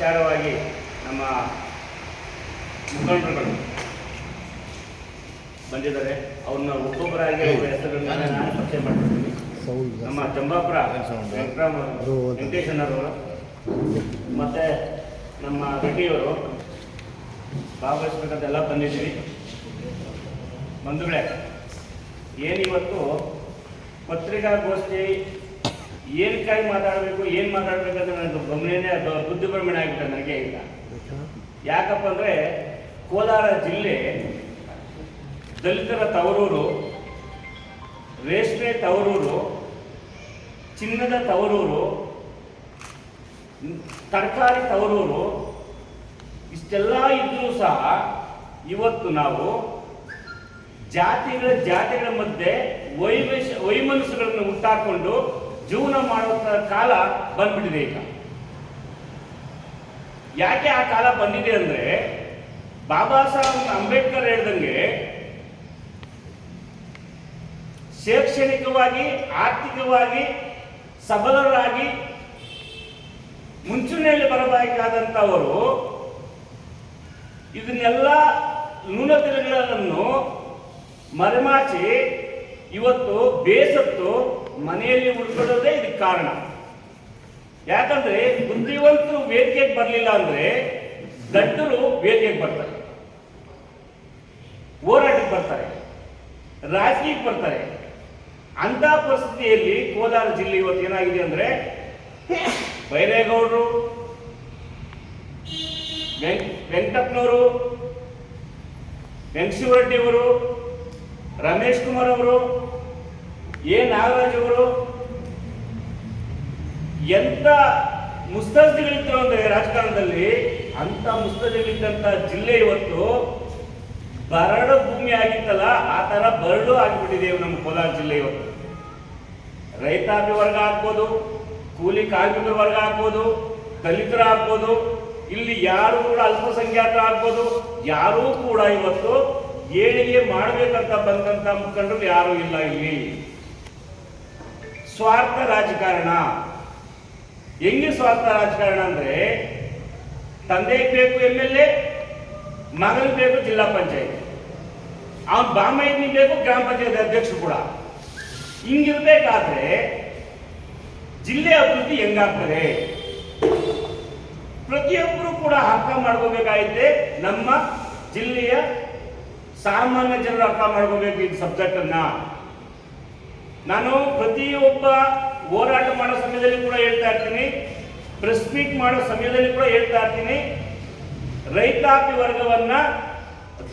ವಿಚಾರವಾಗಿ ನಮ್ಮ ಮುಖಂಡರುಗಳು ಬಂದಿದ್ದಾರೆ. ಅವ್ರನ್ನ ಒಬ್ಬೊಬ್ಬರಾಗಿ ಅವರ ಹೆಸರುಗಳನ್ನ ನಾನು ಪರಿಚಯ ಮಾಡ್ತೀನಿ ನಮ್ಮ ಚಂಬಾಪುರ ವೆಂಕಟರಾಮ ಅವರು, ಮತ್ತು ನಮ್ಮ ರೆಡ್ಡಿಯವರು ಭಾಗವಹಿಸ್ಬೇಕಂತೆಲ್ಲ ಬಂದಿದ್ದೀವಿ. ಬಂಧುಗಳೇ, ಏನಿವತ್ತು ಪತ್ರಿಕಾಗೋಷ್ಠಿ ಏನಕ್ಕಾಗಿ ಮಾತಾಡಬೇಕು ಏನು ಅಂತ ನನಗೆ ಗಮನನೇ ಅದು ಬುದ್ಧಿ ಭ್ರಮಣೆ ಆಗಿಬಿಟ್ಟೆ ನನಗೆ ಇಲ್ಲ ಯಾಕಪ್ಪ ಅಂದರೆ ಕೋಲಾರ ಜಿಲ್ಲೆ ದಲಿತರ ತವರೂರು ರೇಷ್ಮೆ ತವರೂರು ಚಿನ್ನದ ತವರೂರು ತರಕಾರಿ ತವರೂರು ಇಷ್ಟೆಲ್ಲ ಇದ್ರೂ ಸಹ ಇವತ್ತು ನಾವು ಜಾತಿಗಳ ಜಾತಿಗಳ ಮಧ್ಯೆ ವೈಮಶ ವೈಮನಸ್ಸುಗಳನ್ನು ಹುಟ್ಟಾಕೊಂಡು ಜೀವನ ಮಾಡುವಂತ ಕಾಲ ಬಂದ್ಬಿಟ್ಟಿದೆ ಈಗ. ಯಾಕೆ ಆ ಕಾಲ ಬಂದಿದೆ ಅಂದ್ರೆ ಬಾಬಾ ಸಾಹೇಬ್ ಅಂಬೇಡ್ಕರ್ ಹೇಳ್ದಂಗೆ ಶೈಕ್ಷಣಿಕವಾಗಿ, ಆರ್ಥಿಕವಾಗಿ ಸಬಲರಾಗಿ ಮುಂಚೂಣಿಯಲ್ಲಿ ಬರಬೇಕಾದಂಥವರು ಇದನ್ನೆಲ್ಲ ನ್ಯೂನತೆಗಳನ್ನು ಮರೆಮಾಚಿ ಇವತ್ತು ಬೇಸತ್ತು ಮನೆಯಲ್ಲಿ ಉಳ್ಕೊಳ್ಳೋದೇ ಇದಕ್ಕೆ ಕಾರಣ. ಯಾಕಂದ್ರೆ ಬುದ್ಧಿವಂತರು ವೇದಿಕೆಗೆ ಬರಲಿಲ್ಲ ಅಂದ್ರೆ ದಡ್ಡರು ವೇದಿಕೆಗೆ ಬರ್ತಾರೆ. ಹೋರಾಟಕ್ಕೆ ಬರ್ತಾರೆ. ರಾಜಕೀಯಕ್ಕೆ ಬರ್ತಾರೆ. ಅಂತ ಪರಿಸ್ಥಿತಿಯಲ್ಲಿ ಕೋಲಾರ ಜಿಲ್ಲೆ ಇವತ್ತು ಏನಾಗಿದೆ ಅಂದ್ರೆ ಬೈರೇಗೌಡರು, ವೆಂಕ್ ವೆಂಕಟಪ್ಪನವರು ವೆಂಕಟಶಿವರೆಡ್ಡಿ ಅವರು ರಮೇಶ್ ಕುಮಾರ್ ಅವರು ಎ ನಾಗರಾಜ್ ಅವರು? ಎಂತ ಮುಸ್ತಜ್ಜಿಗಳಿತ್ತು ಅಂದ್ರೆ ರಾಜಕಾರಣದಲ್ಲಿ? ಅಂತ ಮುಸ್ತಜ್ಜಿಗಳಿದ್ದಂತ ಜಿಲ್ಲೆ ಇವತ್ತು ಬರಡು ಭೂಮಿ ಆಗಿತ್ತಲ್ಲ, ಆ ತರ ಬರಡು ಆಗಿಬಿಟ್ಟಿದೆ ನಮ್ಮ ಕೋಲಾರ ಜಿಲ್ಲೆ ಇವತ್ತು. ರೈತಾಪಿ ವರ್ಗ ಆಗ್ಬೋದು, ಕೂಲಿ ಕಾರ್ಮಿಕರ ವರ್ಗ ಆಗ್ಬೋದು, ದಲಿತರ ಆಗ್ಬೋದು, ಇಲ್ಲಿ ಯಾರು ಕೂಡ ಅಲ್ಪಸಂಖ್ಯಾತರ ಆಗ್ಬೋದು, ಯಾರೂ ಕೂಡ ಇವತ್ತು ಏಳಿಗೆ ಮಾಡಬೇಕಂತ ಬಂದಂತ ಮುಖಂಡರು ಯಾರೂ ಇಲ್ಲ ಇಲ್ಲಿ. ಸ್ವಾರ್ಥ ರಾಜಕಾರಣ. ಹೆಂಗೆ ಸ್ವಾರ್ಥ ರಾಜಕಾರಣ ಅಂದ್ರೆ ತಂದೆಗೆ ಬೇಕು ಎಂ ಎಲ್ ಎ ಮಗನಿಗೆ ಬೇಕು ಜಿಲ್ಲಾ ಪಂಚಾಯತ್. ಅವನ ಬಾಮೈನಿ ಬೇಕು ಗ್ರಾಮ ಪಂಚಾಯತ್ ಅಧ್ಯಕ್ಷರು ಕೂಡ. ಹಿಂಗಿರ್ಬೇಕಾದ್ರೆ ಜಿಲ್ಲೆ ಅಭಿವೃದ್ಧಿ ಹೆಂಗಾಗ್ತದೆ? ಪ್ರತಿಯೊಬ್ಬರು ಕೂಡ ಅರ್ಥ ಮಾಡ್ಕೋಬೇಕಾಗಿದೆ ನಮ್ಮ ಜಿಲ್ಲೆಯ ಸಾಮಾನ್ಯ ಜನರು ಅರ್ಥ ಮಾಡ್ಕೋಬೇಕು ಈ ಸಬ್ಜೆಕ್ಟ್ ಅನ್ನ ನಾನು ಪ್ರತಿಯೊಬ್ಬ ಹೋರಾಟ ಮಾಡೋ ಸಮಯದಲ್ಲಿ ಕೂಡ ಹೇಳ್ತಾ ಇರ್ತೀನಿ ಪ್ರೆಸ್ ಮೀಟ್ ಮಾಡೋ ಸಮಯದಲ್ಲಿ ಕೂಡ ಹೇಳ್ತಾ ಇರ್ತೀನಿ. ರೈತಾಪಿ ವರ್ಗವನ್ನ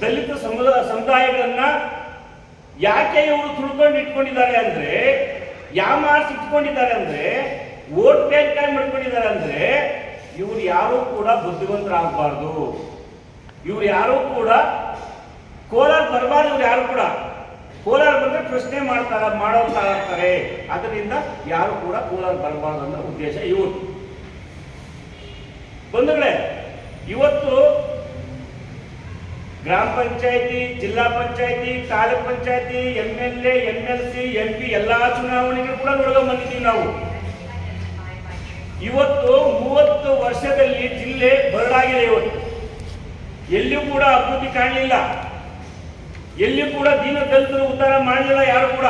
ದಲಿತ ಸಮುದಾಯ ಸಮುದಾಯಗಳನ್ನ ಯಾಕೆ ಇವರು ತುಳ್ಕೊಂಡು ಇಟ್ಕೊಂಡಿದ್ದಾರೆ ಅಂದ್ರೆ ಯಾಮಾರ್ಸ್ ಇಟ್ಕೊಂಡಿದ್ದಾರೆ ಅಂದ್ರೆ ಓಟ್ ಬ್ಯಾಂಕ್ ಆಗಿ ಮಾಡ್ಕೊಂಡಿದ್ದಾರೆ ಅಂದ್ರೆ, ಇವ್ರು ಯಾರೂ ಕೂಡ ಬುದ್ಧಿವಂತರಾಗಬಾರ್ದು. ಇವ್ರು ಯಾರೂ ಕೂಡ ಕೋಲಾರ ಬರಬಾರ್ದು ಇವ್ರು ಯಾರು ಕೂಡ. ಕೋಲಾರ ಬಂದ್ರೆ ಪ್ರಶ್ನೆ ಮಾಡ್ತಾರ ಮಾಡೋತಾ ಅದರಿಂದ ಯಾರು ಕೂಡ ಕೋಲಾರ ಬರಬಾರ್ದು ಅನ್ನೋ ಉದ್ದೇಶ ಇವತ್ತು ಬಂಧುಗಳೇ, ಇವತ್ತು ಗ್ರಾಮ ಪಂಚಾಯತಿ, ಜಿಲ್ಲಾ ಪಂಚಾಯತಿ, ತಾಲೂಕ್ ಪಂಚಾಯತಿ, M L A, M L C, M P, ಎಲ್ಲಾ ಚುನಾವಣೆಗಳು ಕೂಡ ನೋಡ್ಕೊಂಡ್ ಬಂದಿದ್ದೀವಿ ನಾವು. ಇವತ್ತು ಮೂವತ್ತು ವರ್ಷದಲ್ಲಿ ಜಿಲ್ಲೆ ಬರಡಾಗಿದೆ ಇವತ್ತು. ಎಲ್ಲಿಯೂ ಕೂಡ ಅಭಿವೃದ್ಧಿ ಕಾಣಲಿಲ್ಲ. ಎಲ್ಲಿಯೂ ಕೂಡ ದೀನ ದಲಿತರು ಉದ್ಧಾರ ಮಾಡಲಿಲ್ಲ ಯಾರು ಕೂಡ.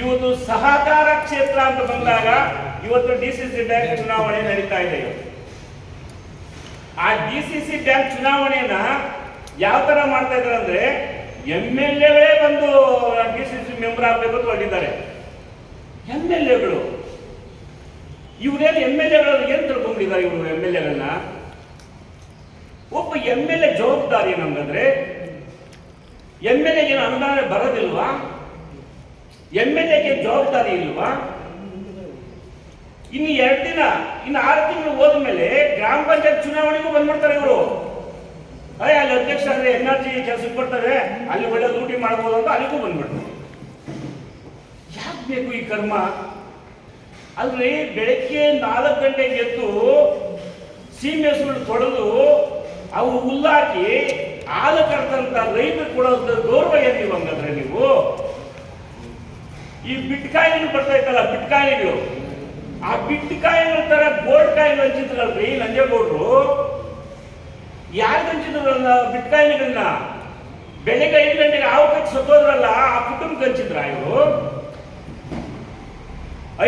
ಇವತ್ತು ಸಹಕಾರ ಕ್ಷೇತ್ರ ಅಂತ ಬಂದಾಗ ಇವತ್ತು ಡಿ ಸಿ ಸಿ ಬ್ಯಾಂಕ್ ಚುನಾವಣೆ ನಡೀತಾ ಇದೆ ಆ ಡಿ ಸಿ ಸಿ ಬ್ಯಾಂಕ್ ಚುನಾವಣೆಯನ್ನ ಯಾವ ತರ ಮಾಡ್ತಾ ಇದ್ದಾರೆ ಅಂದ್ರೆ ಎಂ ಎಲ್ ಎಗಳೇ ಬಂದು ಡಿ ಸಿ ಸಿ ಮೆಂಬರ್ ಆಗ್ಬೇಕು ಅಂತ ಹೊರಟಿದ್ದಾರೆ. ಎಂ ಎಲ್ ಎಗಳು ಇವರೇನು ಎಂ ಎಲ್ ಎಗಳು ಏನ್ ತಿಳ್ಕೊಂಡಿದ್ದಾರೆ ಇವರು ಎಂ ಎಲ್ ಎಗಳನ್ನ ಒಬ್ಬ ಎಂ ಎಲ್ ಎ ಜವಾಬ್ದಾರಿ ನಮ್ಗಂದ್ರೆ ಎಂ ಎಲ್ ಎಗೆ ಅನುದಾನ ಬರೋದಿಲ್ವಾ? ಎಂ ಎಲ್ ಎಗೆ ಜವಾಬ್ದಾರಿ ಇಲ್ವಾ? ಇನ್ನು ಎರಡು ದಿನ, ಇನ್ನು ಆರು ತಿಂಗಳು ಹೋದ್ಮೇಲೆ ಗ್ರಾಮ ಪಂಚಾಯತ್ ಚುನಾವಣೆಗೂ ಬಂದ್ಬಿಡ್ತಾರೆ ಇವರು. ಅಯ್ಯ ಅಲ್ಲಿ ಅಧ್ಯಕ್ಷ ಅಂದ್ರೆ ಎನ್ ಆರ್ ಜಿ ಕೆಲಸಕ್ಕೆ ಬರ್ತಾರೆ, ಅಲ್ಲಿ ಒಳ್ಳೆ ಡ್ಯೂಟಿ ಮಾಡ್ಬೋದು ಅಂತ ಅಲ್ಲಿಗೂ ಬಂದ್ಬಿಡ್ತಾರೆ. ಯಾಕೆ ಬೇಕು ಈ ಕರ್ಮ? ಅಲ್ಲಿ ಬೆಳಗ್ಗೆ ನಾಲ್ಕು ಗಂಟೆಗೆ ಎದ್ದು ಸೀಮೆ ಸುಳ್ಳು ತೊಳೆದು ಅವು ಹುಲ್ಲಾಕಿ ಹಾಲು ಕರೆದಂತ ರೈತರು ಕೊಡೋದು ಗೌರವ ಏನು ಹಂಗಂದ್ರೆ ನೀವು? ಈ ಬಿಟ್ಕಾಯಿಗಳು ಬರ್ತಾ ಇತ್ತಲ್ಲ, ಬಿಟ್ಕಾಯಿಗಳು. ಆ ಬಿಟ್ಕಾಯಿನ ತರ ಗೋಲ್ಡ್ ಕಾಯಿನ್ ಹಂಚಿದ್ರಲ್ರಿ ನಂಜೇಗೌಡರು ಯಾರು ಹಂಚಿದ್ರಲ್ಲ ಬಿಟ್ಕಾಯಿಗಳನ್ನ? ಬೆಳಿಗ್ಗೆ ಐದು ಗಂಟೆಗೆ ಹಾವು ಕಟ್ಟಿ ಸತ್ತೋದ್ರಲ್ಲ, ಆ ಕುಟುಂಬಕ್ಕೆ ಹಂಚಿದ್ರ ಇವರು?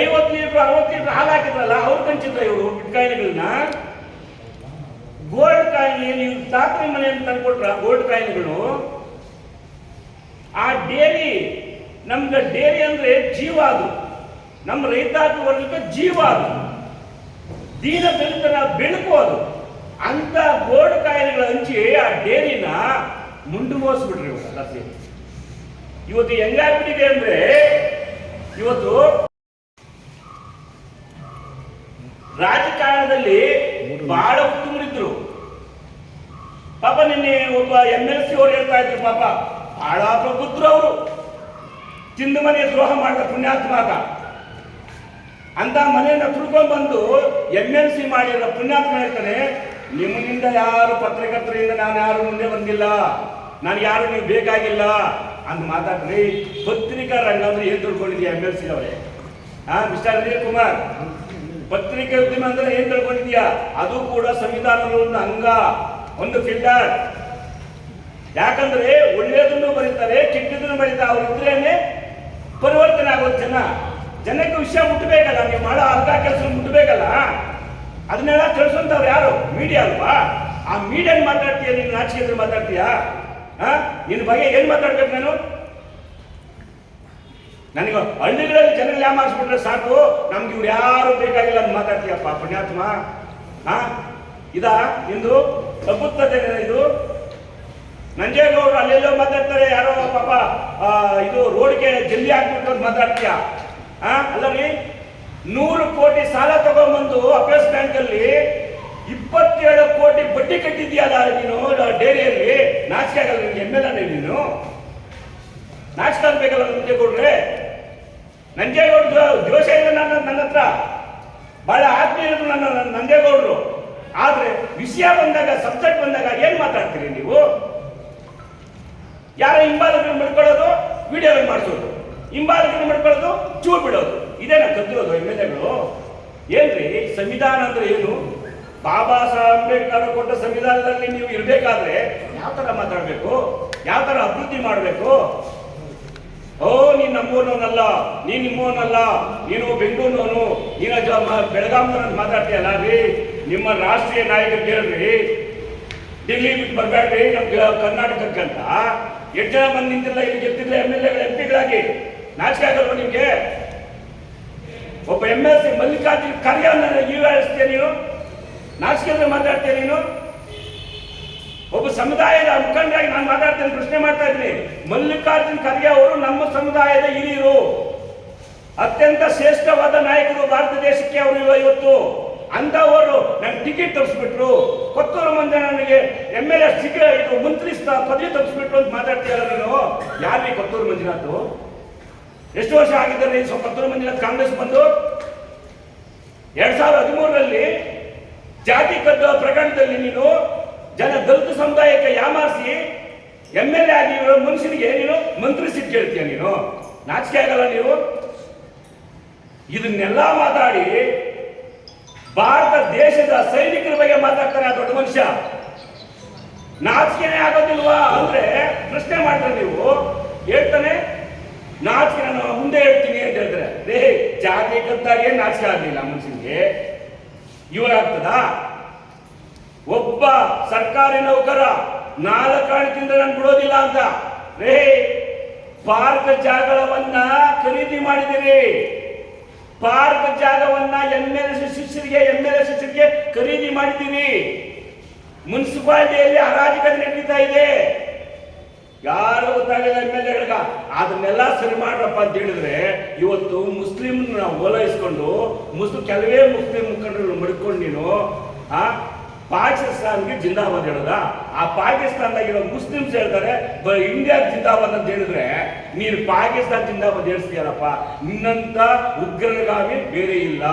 ಐವತ್ತು ಲೀಟರ್, ಅರವತ್ತು ಲೀಟರ್ ಹಾಲು ಹಾಕಿದ್ರಲ್ಲ ಅವ್ರು ಹಂಚಿದ್ರ ಇವರು ಬಿಟ್ಕಾಯಿನ್ಗಳನ್ನ ಗೋಲ್ಡ್ ಕಾಯಿನ್ ನೀವು ತಾತ್ರಿ ಮನೆಯನ್ನು ತಂದ್ಕೊಟ್ರ, ಗೋಲ್ಡ್ ಕಾಯಿನ್ಗಳು? ಆ ಡೇರಿ, ನಮ್ಗೆ ಡೇರಿ ಅಂದ್ರೆ ಜೀವ ಅದು. ನಮ್ಮ ರೈತಾಪಿ ವರ್ಗಕ್ಕೆ ಜೀವ ಅದು. ದೀನ ದಲಿತರ ಬೆಳಕು ಅದು. ಅಂತ ಗೋಲ್ಡ್ ಕಾಯಿನ್ಗಳ ಹಂಚಿ ಆ ಡೇರಿನ ಮುಂಡುಗೋಸ್ಬಿಟ್ರಿ ಇವತ್ತು ಇವತ್ತು ಹೆಂಗಾಗ್ಬಿಟ್ಟಿದೆ ಅಂದ್ರೆ, ಇವತ್ತು ರಾಜಕಾರಣದಲ್ಲಿ ಬಹಳ ಉತ್ತಮರಿದ್ರು ಪಾಪ ನಿನ್ನೆ ಒಬ್ಬ ಎಂ ಎಲ್ ಸಿ ಅವ್ರು ಹೇಳ್ತಾ ಇದ್ರು, ಪಾಪ. ಬಹಳ ಪ್ರಬುದ್ಧರು ಅವರು. ತಿಂದು ಮನೆ ದ್ರೋಹ ಮಾಡಿದ ಪುಣ್ಯಾತ್ಮ ಆತ. ಅಂತ ಮನೆಯನ್ನ ತುಳ್ಕೊಂಡ್ ಬಂದು ಎಂ ಎಲ್ ಸಿ ಮಾಡಿರೋ ಪುಣ್ಯಾತ್ಮ ಹೇಳ್ತಾನೆ ನಿಮ್ಮಿಂದ ಯಾರು ಪತ್ರಕರ್ತರಿಂದ ನಾನು ಯಾರು ಮುಂದೆ ಬಂದಿಲ್ಲ. ನಾನು ಯಾರು ನೀವು ಬೇಕಾಗಿಲ್ಲ. ಅಂತ ಮಾತಾಡ್ರಿ ಪತ್ರಿಕಾ ರಂಗ ಅಂದ್ರೆ ಏನ್ ತಿಳ್ಕೊಂಡಿದ್ಯಾ ಎಂ ಎಲ್ ಸಿ ಅವರೇ? ಹಾ ಮಿಸ್ಟರ್ ಅನಿಲ್ ಕುಮಾರ್, ಪತ್ರಿಕೆ ಉದ್ಯಮ ಅಂದ್ರೆ ಏನ್ ತಿಳ್ಕೊಂಡಿದ್ಯಾ ಅದು ಕೂಡ ಸಂವಿಧಾನದ ಒಂದು ಅಂಗ. ಒಂದು ಫಿಲ್ಟರ್. ಯಾಕಂದ್ರೆ ಒಳ್ಳೇದನ್ನು ಬರೀತಾರೆ, ಕೆಟ್ಟದನ್ನು ಬರೀತಾರೆ, ಅವ್ರು ಇದ್ರೇನೆ ಪರಿವರ್ತನೆ ಆಗೋದು ಜನ. ಜನಕ್ಕೆ ವಿಷಯ ಮುಟ್ಟಬೇಕಲ್ಲ ನೀವು ಮಾಡೋ ಅರ್ಧ ಕೆಲಸ ಮುಟ್ಟಬೇಕಲ್ಲ ಅದನ್ನೆಲ್ಲ ತಿಳಿಸುವಂತವ್ರು ಯಾರು? ಮೀಡಿಯಾ ಅಲ್ವಾ? ಆ ಮೀಡಿಯಾ ಮಾತಾಡ್ತೀಯ? ನೀನು ಎದುರು ಮಾತಾಡ್ತೀಯಾ? ನಿನ್ನ ಬಗ್ಗೆ ಏನ್ ಮಾತಾಡ್ಬೇಕು ನಾನು? ನನಗೆ ಹಳ್ಳಿಗಳಲ್ಲಿ ಜನಗಳು ಯಾಮಾರಿಸ್ಬಿಟ್ರೆ ಸಾಕು? ನಮ್ಗೆ ಇವ್ರು ಯಾರು ಬೇಕಾಗಿಲ್ಲ ಅಂತ ಮಾತಾಡ್ತೀಯಪ್ಪ, ಪುಣ್ಯಾತ್ಮ. ಹಾ ಇದಾ ಇಂದು ತಪ್ಪುತ್ತದೆ ಇದು ನಂಜೇಗೌಡರು ಅಲ್ಲೆಲ್ಲೋ ಮಾತಾಡ್ತಾರೆ, ಯಾರೋ ಪಾಪ ಇದು ರೋಡ್ಗೆ ಜಲ್ಲಿ ಹಾಕ್ಬಿಟ್ಟು ಅಂತ ಮಾತಾಡ್ತೀಯ? ಅಲ್ಲರಿ? ನೂರು ಕೋಟಿ ಸಾಲ ತಗೊಂಡ್ಬಂದು ಅಪೇಸ್ ಬ್ಯಾಂಕ್ ಅಲ್ಲಿ ಇಪ್ಪತ್ತೇಳು ಕೋಟಿ ಬಡ್ಡಿ ಕಟ್ಟಿದ್ಯಲ್ಲ ನೀನು? ಡೇರಿಯಲ್ಲಿ? ನಾಚಿಕೆ ಆಗಲ್ಲ ನಿನ್ಗೆ ಎಂ ಎಲ್ ನೀನು? ನಾಚಿಕೆ ಆಗ್ಬೇಕಲ್ಲ ನಂಜೇಗೌಡ್ರೆ? ನಂಜೇಗೌಡ ದೋಷ ಇಲ್ಲ ನನ್ನ ನನ್ನ ಹತ್ರ. ಬಹಳ ಆತ್ಮೀಯರು ನನ್ನ ನಂಜೇಗೌಡರು. ಆದ್ರೆ ವಿಷಯ ಬಂದಾಗ ಸಬ್ಜೆಕ್ಟ್ ಬಂದಾಗ ಏನ್ ಮಾತಾಡ್ತೀರಿ ನೀವು? ಯಾರ ಹಿಂಬಾಲಕರು ಮಡ್ಕೊಳ್ಳೋದು ವಿಡಿಯೋ ಮಾಡಿಸೋದು. ಹಿಂಬಾಲಕರು ಮಡ್ಕೊಳ್ಳೋದು ಚೂ ಬಿಡೋದು. ಇದೇನ ಕದ್ದಿರೋದು ಎಂ ಎಲ್ ಎಗಳು. ಏನ್ರಿ, ಸಂವಿಧಾನ ಅಂದ್ರೆ ಏನು? ಬಾಬಾ ಸಾಹೇಬ್ ಅಂಬೇಡ್ಕರ್ ಕೊಟ್ಟ ಸಂವಿಧಾನದಲ್ಲಿ ನೀವು ಇರಬೇಕಾದ್ರೆ ಯಾವ ತರ ಮಾತಾಡಬೇಕು? ಯಾವ ತರ ಅಭಿವೃದ್ಧಿ ಮಾಡಬೇಕು? ಓ, ನೀನ್ ನಮ್ಮೂರ್ನವನಲ್ಲ, ನೀನ್ ನಿಮ್ಮವನಲ್ಲ ನೀನು ಬೆಂಗಳೂರಿನವನು, ನೀನ ಜ- ಮ- ಬೆಳಗಾಂನವನು ಮಾತಾಡ್ತೀಯಲ್ಲ ರೀ. ನಿಮ್ಮ ರಾಷ್ಟ್ರೀಯ ನಾಯಕರು ಹೇಳ್ರಿ ಡೆಲ್ಲಿ ಬಿಟ್ಟು ಬರಬೇಡ್ರಿ, ನಮ್ಗೆ ಕರ್ನಾಟಕಕ್ಕೆ ಅಂತ. ಎಷ್ಟು ಜನ ಬಂದು ನಿಂತಿಲ್ಲ, ಇಲ್ಲಿ ಗೆದ್ದಿಲ್ಲ ಎಂ ಎಲ್ ಎಗಳು, ಎಂ ಪಿಗಳಾಗಿ ನಾಚಿಕೆ ಆಗಲ್ವ ನಿಮ್ಗೆ? ಒಬ್ಬ M L C Mallikarjun Kharge ಈಡಾಡಿಸ್ತೀಯ ನೀನು? ನಾಚಿಕೆ ಅಂದ್ರೆ ಮಾತಾಡ್ತೀಯ ನೀನು? ಒಬ್ಬ ಸಮುದಾಯದ ಮುಖಂಡರಾಗಿ ನಾನು ಮಾತಾಡ್ತೇನೆ, ಪ್ರಶ್ನೆ ಮಾಡ್ತಾ ಇದ್ದೀನಿ. ಮಲ್ಲಿಕಾರ್ಜುನ್ ಖರ್ಗೆ ಅವರು ನಮ್ಮ ಸಮುದಾಯದ ಹಿರಿಯರು. ಅತ್ಯಂತ ಶ್ರೇಷ್ಠವಾದ ನಾಯಕರು ಭಾರತ ದೇಶಕ್ಕೆ ಅವರು ಇವ- ಇವತ್ತು. ಅಂಥವರು ನನ್ ಟಿಕೆಟ್ ತರಿಸ್ಬಿಟ್ರು. ಕೊತ್ತೂರು ಮಂದಿ ನನಗೆ ಎಂ ಎಲ್ ಎ ಸಿಗ ಇದು ಮಂತ್ರಿ ಪದವಿ ತರಿಸ್ಬಿಟ್ರು ಅಂತ ಮಾತಾಡ್ತೀಯಲ್ಲ ನೀನು. ಯಾರೀ ಕೊತ್ತೂರು ಮಂಜುನಾಥ್ ಎಷ್ಟು ವರ್ಷ ಆಗಿದ್ದಾರೆ ಕೊತ್ತೂರು ಮಂಜುನಾಥ್ ಕಾಂಗ್ರೆಸ್ ಬಂದು? ಎರಡ್ ಸಾವಿರದ ಹದಿಮೂರರಲ್ಲಿ ಜಾತಿ ಕದ್ದ ಪ್ರಕರಣದಲ್ಲಿ ನೀನು ಜನ ದಲಿತ ಸಮುದಾಯಕ್ಕೆ ಯಾಮಾರಿಸಿ ಎಂ ಎಲ್ ಎ ಆಗಿರೋ ಮನುಷ್ಯನಿಗೆ ನೀನು ಮಂತ್ರಿ ಸಿಟ್ ಕೇಳ್ತೀಯ ನೀನು. ನಾಚಿಕೆ ಆಗಲ್ಲ ನೀವು. ಇದನ್ನೆಲ್ಲ ಮಾತಾಡಿ ಭಾರತ ದೇಶದ ಸೈನಿಕರ ಬಗ್ಗೆ ಮಾತಾಡ್ತಾರೆ ಆ ದೊಡ್ಡ ಮನುಷ್ಯ. ನಾಚಿಕೆನೇ ಆಗೋದಿಲ್ವಾ ಅಂದ್ರೆ ಪ್ರಶ್ನೆ ಮಾಡ್ತಾರೆ ನೀವು. ಹೇಳ್ತಾನೆ, ನಾಚಿಕೆ ನಾನು ಮುಂದೆ ಹೇಳ್ತೀನಿ ಅಂತ ಹೇಳ್ತಾರೆ. ರೇ ಜಾತಿ ಕದ್ದಾಗೆ ನಾಚಿಕೆ ಆಗಲಿಲ್ಲ ಮನುಷ್ಯನಿಗೆ. ಇವರಾಗ್ತದ? ಒಬ್ಬ ಸರ್ಕಾರಿ ನೌಕರ ನಾಲ್ಕು ತಿಂದ ನಾನು ಬಿಡೋದಿಲ್ಲ ಅಂತ. ರೇ ಭಾರತ ಜಾಗಳವನ್ನ ಖರೀದಿ ಮಾಡಿದಿರಿ ಪಾರ್ಕ್ ಜಾಗವನ್ನ ಎಂ ಎಲ್ ಶಿಷ್ಯರಿಗೆ ಎಂ ಎಲ್ ಎ ಶಿಷ್ಯರಿಗೆ ಖರೀದಿ ಮಾಡಿದ್ದೀವಿ ಮುನ್ಸಿಪಾಲಿಟಿಯಲ್ಲಿ ಅರಾಜಕತೆ ನಡೀತಾ ಇದೆ. ಯಾರು ಗೊತ್ತಾಗಲ್ಲ ಎಂ ಎಲ್ ಎಗಳಿಗ ಅದನ್ನೆಲ್ಲ ಸರಿ ಮಾಡ್ರಪ್ಪ ಅಂತ ಹೇಳಿದ್ರೆ, ಇವತ್ತು ಮುಸ್ಲಿಮ್ ಓಲೈಸ್ಕೊಂಡು, ಮುಸ್ಲಿಂ ಕೆಲವೇ ಮುಸ್ಲಿಂ ಮುಖಂಡರು ಮಡ್ಕೊಂಡು ನೀನು, ಆ ಪಾಕಿಸ್ತಾನ್ಗೆ ಜಿಂದಾಬಾದ್ ಹೇಳೋದ? ಆ ಪಾಕಿಸ್ತಾನದಾಗಿರೋ ಮುಸ್ಲಿಮ್ಸ್ ಹೇಳ್ತಾರೆ ಇಂಡಿಯಾ ಜಿಂದಾಬಾದ್ ಅಂತ ಹೇಳಿದ್ರೆ, ನೀನು ಪಾಕಿಸ್ತಾನ್ ಜಿಂದಾಬಾದ್ ಹೇಳ್ತೀಯಲ್ಲಪ್ಪ ನಿನ್ನಂತ ಉಗ್ರಗಾಮಿ ಬೇರೆ ಇಲ್ಲ.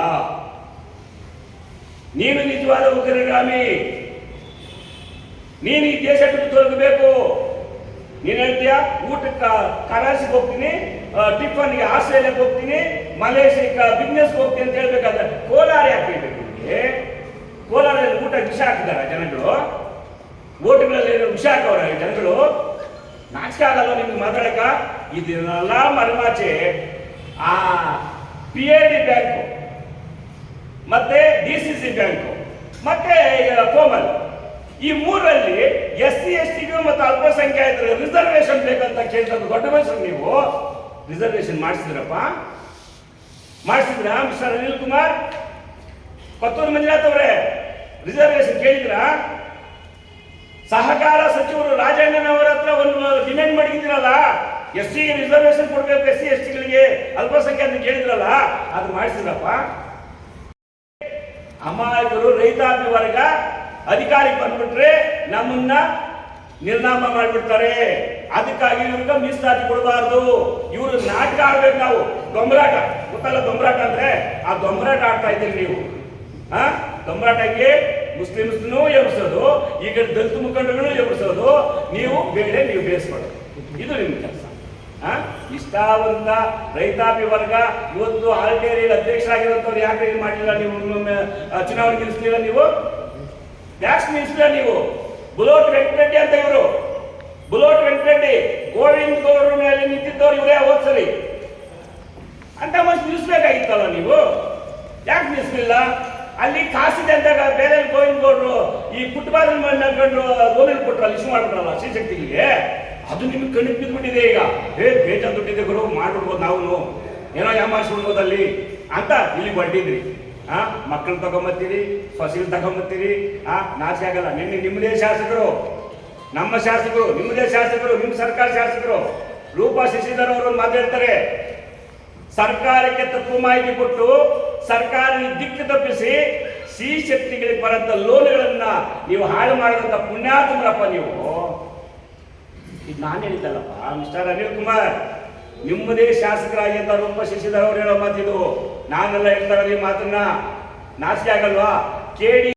ನೀನು ನಿಜವಾದ ಉಗ್ರಗಾಮಿ. ನೀನು ಈ ದೇಶ ಬಿಟ್ಟು ತೊಲಗಬೇಕು. ನೀನ್ ಹೇಳ್ತೀಯ, ಊಟಕ್ಕೆ ಕರಾಸಿಗೆ ಹೋಗ್ತೀನಿ ಟಿಫನ್ಗೆ ಆಸ್ಟ್ರೇಲಿಯಾಗೆ ಹೋಗ್ತೀನಿ ಮಲೇಷಿಯಾ ಬಿಸ್ನೆಸ್ ಹೋಗ್ತೀನಿ ಅಂತ ಹೇಳ್ಬೇಕಾದ್ರೆ ಕೋಲಾರ ಯಾಕೆ ಹೇಳ್ಬೇಕು ನಿಮಗೆ ಕೋಲಾರದಲ್ಲಿ ಊಟ ವಿಷ ಹಾಕಿದ್ದಾರೆ ಜನಗಳು. ಓಟ್ಗಳಲ್ಲಿ ವಿಷ ಹಾಕವ್ರೆ ಜನಗಳು. ನಾಚಿಕೆ ಆಗಲ್ಲ ನಿಮ್ಗೆ ಮಾತಾಡಕ? ಇದನ್ನೆಲ್ಲ ಮರೆಮಾಚೆ ಆ ಪಿ ಎ ಡಿ ಬ್ಯಾಂಕು ಮತ್ತೆ ಡಿ ಸಿ ಸಿ ಬ್ಯಾಂಕು ಮತ್ತೆ ಕೋಮಲ್. ಈ ಮೂರಲ್ಲಿ ಎಸ್ ಸಿ ಎಸ್ ಟಿಗೂ ಮತ್ತು ಅಲ್ಪಸಂಖ್ಯಾತ ರಿಸರ್ವೇಶನ್ ಬೇಕಂತ ಕೇಳ್ತದ್ದು ದೊಡ್ಡ ಮನುಷ್ಯರು ನೀವು. ರಿಸರ್ವೇಶನ್ ಮಾಡಿಸಿದ್ರಪ್ಪ. ಮಾಡಿಸಿದ್ರ, ಮಿಸ್ಟರ್ ಅನಿಲ್ ಕುಮಾರ್? ಪತ್ತೂರು ಮಂಜುನಾಥ್ ಅವರೇ ರಿಸರ್ವೇಶನ್ ಕೇಳಿದ್ರಾ? ಸಹಕಾರ ಸಚಿವರು ರಾಜಣ್ಣನವರ ಹತ್ರ ಒಂದು ಡಿಮ್ಯಾಂಡ್ ಮಾಡಿದ್ದೀರಲ್ಲ? ಎಸ್ ಸಿ ರಿಸರ್ವೇಶನ್ ಕೊಡ್ಬೇಕು ಎಸ್ ಸಿ ಎಸ್ ಟಿಗಳಿಗೆ ಅಲ್ಪಸಂಖ್ಯಾತ ಕೇಳಿದ್ರಲ್ಲ? ಅದು ಮಾಡಿಸಿದ್ರಪ್ಪ. ಅಮಾಯಕರು, ರೈತಾಪಿ ವರ್ಗ, ಅಧಿಕಾರಿಗೆ ಬಂದ್ಬಿಟ್ರೆ ನಮ್ಮನ್ನ ನಿರ್ನಾಮ ಮಾಡಿಬಿಡ್ತಾರೆ. ಅದಕ್ಕಾಗಿ ಇವ್ರಿಗೆ ಮೀಸಲಾತಿ ಕೊಡಬಾರ್ದು. ಇವರು ನಾಟಕ ಆಡ್ಬೇಕು ನಾವು. ದೊಂಬರಾಟ ಗೊತ್ತಲ್ಲ ದೊಂಬರಾಟ ಅಂದ್ರೆ? ಆ ದೊಂಬರಾಟ ಆಡ್ತಾ ಇದ್ದೀರಿ ನೀವು. ಆ? ದೊಂಬರಾಟಕ್ಕೆ ಮುಸ್ಲಿಮ್ಸ್ನೂ ಎಬ್ಸೋದು, ಈಗ ದಲಿತ ಮುಖಂಡರು ಎಬ್ಸೋದು. ನೀವು ಬೇಳೆ ನೀವು ಬೇಯಿಸ್ಬಾರ್ದು ಇದು ನಿಮ್ಮ ಕೆಲಸ. ಇಷ್ಟಾವಂತ ರೈತಾಪಿ ವರ್ಗ ಇವತ್ತು ಆಲ್ಟೇರಿಯಲ್ಲಿ ಅಧ್ಯಕ್ಷರಾಗಿರುವಂತವ್ರು ಯಾಕೆ ಇದು ಮಾಡಿಲ್ಲ ನೀವು? ಚುನಾವಣೆ ನಿಲ್ಲಿಸಲಿಲ್ಲ ನೀವು? ಯಾಕೆ ನಿಲ್ಲಿಸಿಲ್ಲ ನೀವು? ಬುಲೋಟ್ ವೆಂಕಟರೆಡ್ಡಿ ಅಂತ ಇವರು. ಬುಲೋಟ್ ವೆಂಕಟರೆಡ್ಡಿ, ಗೋವಿಂದ್ ಗೌಡ್ರ ಮೇಲೆ ನಿಂತಿದ್ದವ್ರು ಇವರೇ ಹೋದ್ ಸರಿ ಅಂತ ಮನುಷ್ಯ ನಿಲ್ಲಿಸ್ಬೇಕಾಗಿತ್ತಲ್ಲ ನೀವು? ಯಾಕೆ ನಿಲ್ಲಿಸಲಿಲ್ಲ ಅಲ್ಲಿ ಕಾಸಿದೆ ಅಂದಾಗ ಬೇರೆ ಗೋವಿಂದ ಗೌಡ್ರು ಈ ಫುಟ್ಬಾಲ್ ನಡ್ಕೊಂಡು ಗೋವಿಂದ ಅಲ್ಲಿ ಇಶ್ಯೂ ಮಾಡ್ಬಿಟ್ರಲ್ಲ ಶ್ರೀಶಕ್ತಿಗೆ ಅದು ನಿಮ್ಗೆ ಕಣ್ಣಿಗೆ ಬಿದ್ದುಬಿಟ್ಟಿದೆ ಈಗ. ಹೇ ಬೇಜಾನ್ ದುಡ್ಡಿದೆ ಗುರು, ಮಾಡ್ಬಿಡ್ಬೋದು ನಾವು ಏನೋ ಯಾಮಾರಿಸ್ಬಿಡ್ಬೋದು ಅಲ್ಲಿ ಅಂತ ಇಲ್ಲಿ ಹೊರಟಿದ್ರಿ. ಆ ಮಕ್ಕಳು ತಗೊಂಬತ್ತೀರಿ, ಸೊಸಿಲ್ ತಗೊಂಬತ್ತೀರಿ, ಆ, ನಾಶ ಆಗಲ್ಲ. ನಿನ್ನೆ ನಿಮ್ಮದೇ ಶಾಸಕರು, ನಮ್ಮ ಶಾಸಕರು ನಿಮ್ಮದೇ ಶಾಸಕರು, ನಿಮ್ಮ ಸರ್ಕಾರ ಶಾಸಕರು, ರೂಪಾ ಶಶಿಧರ್ ಅವರು ಮಾತಾಡ್ತಾರೆ. ಸರ್ಕಾರಕ್ಕೆ ತಪ್ಪು ಮಾಹಿತಿ ಕೊಟ್ಟು ಸರ್ಕಾರ ದಿಕ್ಕು ತಪ್ಪಿಸಿ ಸಿ ಶಕ್ತಿಗಳಿಗೆ ಬರಂತ ಲೋನ್ಗಳನ್ನ ನೀವು ಹಾಳು ಮಾಡಿದಂತ ಪುಣ್ಯಾತ್ಮರಪ್ಪ ನೀವು? ಇದು ನಾನು ಹೇಳಿದ್ದಲ್ಲಪ್ಪ, ಮಿಸ್ಟರ್ ಅನಿಲ್ ಕುಮಾರ್. ನಿಮ್ಮದೇ ಶಾಸಕರಾಗಿ ಅಂತ ರೂಪ ಶಶಿಧರ್ ಅವ್ರು ಹೇಳೋ ಮಾತಿದು. ನಾನೆಲ್ಲ ಹೇಳ್ತಾರ ಈ ಮಾತನ್ನ. ನಾಚಿಕೆ ಆಗಲ್ವಾ? ಕೇಳಿ